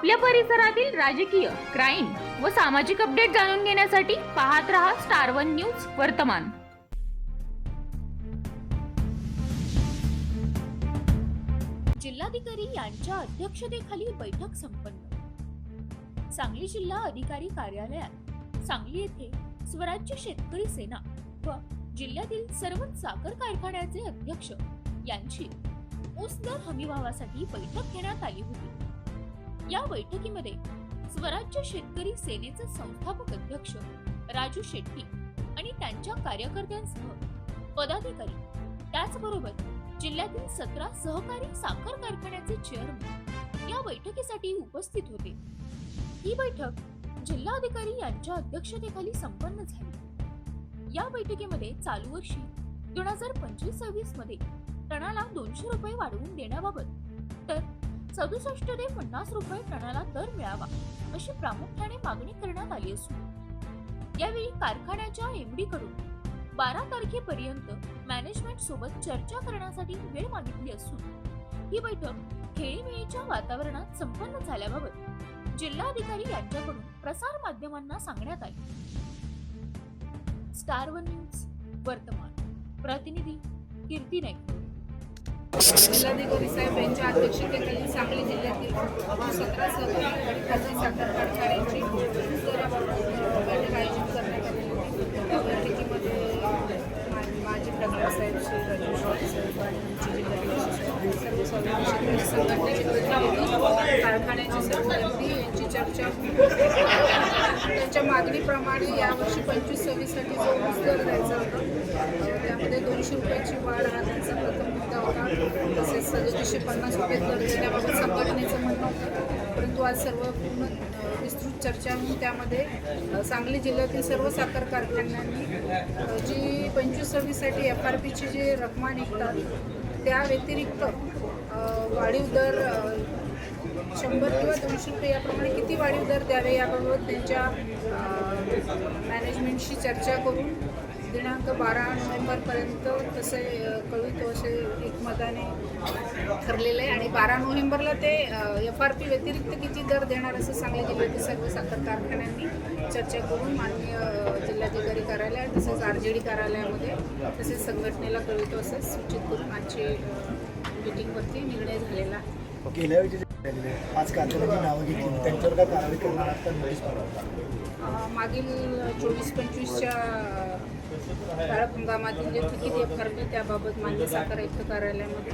आपल्या परिसरातील राजकीय क्राईम व सामाजिक अपडेट जाणून घेण्यासाठी पाहत रहा स्टार वन न्यूज वर्तमान. जिल्हाधिकारी यांच्या अध्यक्षतेखाली बैठक संपन्न. सांगली जिल्हा अधिकारी कार्यालयात सांगली येथे स्वराज्य शेतकरी सेना व जिल्ह्यातील सर्व साखर कारखान्याचे अध्यक्ष यांची ऊस दर हमीभावासाठी बैठक घेण्यात आली होती. या बैठकीमध्ये स्वराज्य शेतकरी सेनेचे संस्थापक अध्यक्ष राजू शेट्टी आणि त्यांच्या कार्यकर्त्यांसह पदाधिकारी त्याचबरोबर जिल्ह्यातील सतरा सहकारी साखर कारखान्याचे चेअरमन या बैठकीसाठी उपस्थित होते. ही बैठक जिल्हाधिकारी यांच्या अध्यक्षतेखाली संपन्न झाली. या बैठकीमध्ये चालू वर्षी दोन हजार पंचवीस सव्वीसमध्ये टनाला दोनशे रुपये वाढवून देण्याबाबत तर सदुसष्ट ते पन्नास रुपये टनाला दर मिळावा अशी प्रामुख्याने मागणी करण्यात आली असून. यावेळी कारखान्याच्या एमडी कडून बारा तारखेपर्यंत मॅनेजमेंट सोबत चर्चा करण्यासाठी वेळ मागितली असून ही बैठक खेळीमेळीच्या वातावरणात संपन्न झाल्याबाबत जिल्हाधिकारी यांच्याकडून प्रसार माध्यमांना सांगण्यात आले. स्टार वन न्यूज वर्तमान. प्रतिनिधी कीर्ती नाईक जिल्हाधिकारी साहेब यांच्या अध्यक्षतेखाली सांगली जिल्ह्यातील सतरा सहकारी खाजगी साखर कारखान्यांची ऊसदराबाबत बैठक आयोजित करण्यात आली होती. बैठकीमध्ये मा- माजी प्रधान साहेब श्री राजू शेट्टी साहेब आणि जिल्हाधिकारी सर्व स्वाभिमानी शेतकरी संघटनेचे प्रतिनिधी सर्व एमडी यांची चर्चा. त्यांच्या मागणीप्रमाणे यावर्षी पंचवीस सव्वीससाठी जो ऊस दर द्यायचा होता त्यामध्ये दोनशे रुपयाची वाढ हा त्यांचा प्रथम मुद्दा होता. तसेच सदतीसशे पन्नास रुपये दर देण्याबाबत संघटनेचं म्हणणं होतं. परंतु आज सर्व पूर्ण विस्तृत चर्चा होऊन त्यामध्ये सांगली जिल्ह्यातील सर्व साखर कारखान्यांनी जी पंचवीस सव्वीससाठी एफ आर पीची जी रकमा निघतात त्या व्यतिरिक्त वाढीव दर शंभर किंवा दोनशे रुपये याप्रमाणे किती वाढीव दर द्यावे याबाबत त्यांच्या मॅनेजमेंटशी चर्चा करून दिनांक बारा नोव्हेंबरपर्यंत तसे कळवितो असे एकमताने ठरलेलं आहे. आणि बारा नोव्हेंबरला ते एफ आर पी व्यतिरिक्त किती दर देणार असं सांगली जिल्ह्यातील सर्व साखर कारखान्यांनी चर्चा करून माननीय जिल्हाधिकारी कार्यालय तसेच आर जे डी कार्यालयामध्ये तसेच संघटनेला कळवितो असं सूचित करून आजची मीटिंगवरती निर्णय झालेला आहे. गेल्या वेळी जे झालेले आहे, पाच कारखान्यांची नावं घेतली. त्यांच्यावर काय कारवाई करणार का? मागील चोवीस पंचवीसच्या काळात हंगामातील जे आर पी त्याबाबत मान्य साखर आयुक्त कार्यालयामध्ये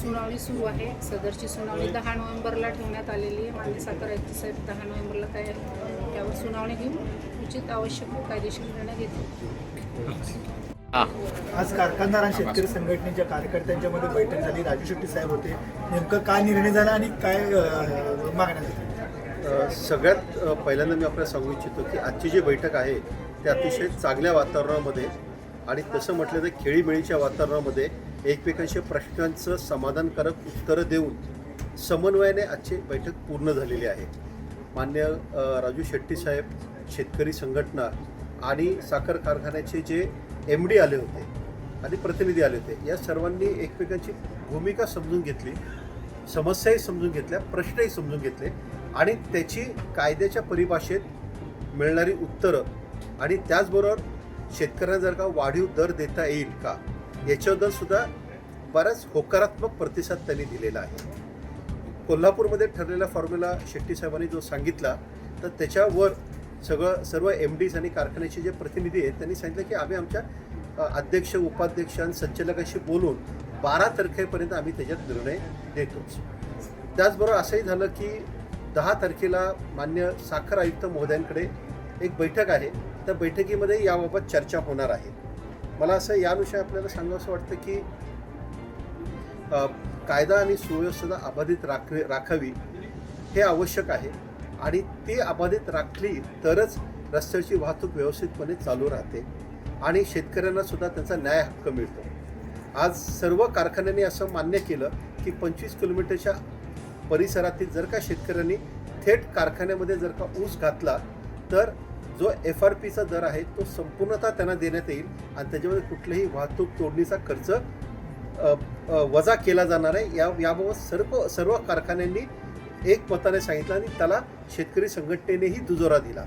सुनावणी सुरू आहे. सदरची सुनावणी दहा नोव्हेंबरला ठेवण्यात आलेली आहे. मान्य साखर आयुक्त साहेब दहा नोव्हेंबरला काय त्यावर सुनावणी घेऊन उचित आवश्यक कायदेशीर निर्णय घेतील आज कारखानदार आणि शेतकरी संघटनेच्या कार्यकर्त्यांच्यामध्ये बैठक झाली. राजू शेट्टी साहेब होते. नेमकं काय निर्णय झाला आणि काय मागण्या झाल्या? सगळ्यात पहिल्यांदा मी आपल्याला सांगू इच्छितो की आजची जी बैठक आहे ते अतिशय चांगल्या वातावरणामध्ये आणि तसं म्हटलं तर खेळीमेळीच्या वातावरणामध्ये एकमेकांच्या प्रश्नांचं समाधानकारक उत्तरं देऊन समन्वयाने आजची बैठक पूर्ण झालेली आहे. मान्य राजू शेट्टी साहेब शेतकरी संघटना आणि साखर कारखान्याचे जे एम डी आले होते आणि प्रतिनिधी आले होते या सर्वांनी एकमेकांची भूमिका समजून घेतली समस्याही समजून घेतल्या प्रश्नही समजून घेतले आणि त्याची कायद्याच्या परिभाषेत मिळणारी उत्तरं आणि त्याचबरोबर शेतकऱ्यांना जर का वाढीव दर देता येईल का याच्याबद्दल सुद्धा बराच होकारात्मक प्रतिसाद त्यांनी दिलेला आहे. कोल्हापूरमध्ये ठरलेला फॉर्म्युला शेट्टी साहेबांनी जो सांगितला तर त्याच्यावर सगळं सर्व एम डीज आणि कारखान्याचे जे प्रतिनिधी आहेत त्यांनी सांगितलं की आम्ही आमच्या अध्यक्ष उपाध्यक्ष आणि संचालकाशी बोलून बारा तारखेपर्यंत आम्ही त्याच्यात निर्णय देतोच त्याचबरोबर असंही झालं की दहा तारखेला मान्य साखर आयुक्त महोदयांकडे एक बैठक आहे. त्या बैठकीमध्ये याबाबत चर्चा होणार आहे. मला असं यानुसार आपल्याला सांगावं असं वाटतं की कायदा आणि सुव्यवस्था अबाधित राख राखावी हे आवश्यक आहे आणि ती अबाधित राखली तरच रस्त्याची वाहतूक व्यवस्थितपणे चालू राहते आणि शेतकऱ्यांना सुद्धा त्यांचा न्याय हक्क मिळतो. आज सर्व कारखान्यांनी असं मान्य केलं की पंचवीस किलोमीटरच्या परिसरातील जर का शेतकऱ्यांनी थेट कारखान्यामध्ये जर का ऊस घातला तर जो एफ आर पीचा दर आहे तो संपूर्णतः त्यांना देण्यात येईल आणि त्याच्यामध्ये कुठल्याही वाहतूक तोडणीचा खर्च वजा केला जाणार आहे. या याबाबत सर्व सर्व कारखान्यांनी एक मताने सांगितलं आणि त्याला शेतकरी संघटनेनेही दुजोरा दिला.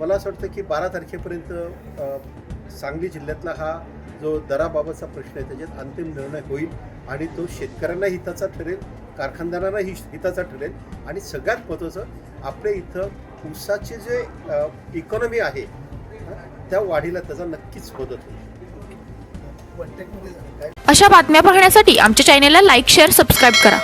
मला असं वाटतं की बारा तारखेपर्यंत सांगली जिल्ह्यातला हा जो दराबाबतचा प्रश्न आहे त्याच्यात अंतिम निर्णय होईल आणि तो शेतकऱ्यांना हिताचा ठरेल कारखानदारांनाही हिताचा ठरेल आणि सगळ्यात महत्त्वाचं आपल्या इथं ऊसाचे जे इकॉनॉमी आहे त्या वाढीला त्याचा नक्कीच मदत होईल. अशा बातम्या पाहण्यासाठी आमच्या चॅनेलला लाईक शेअर सबस्क्राईब करा.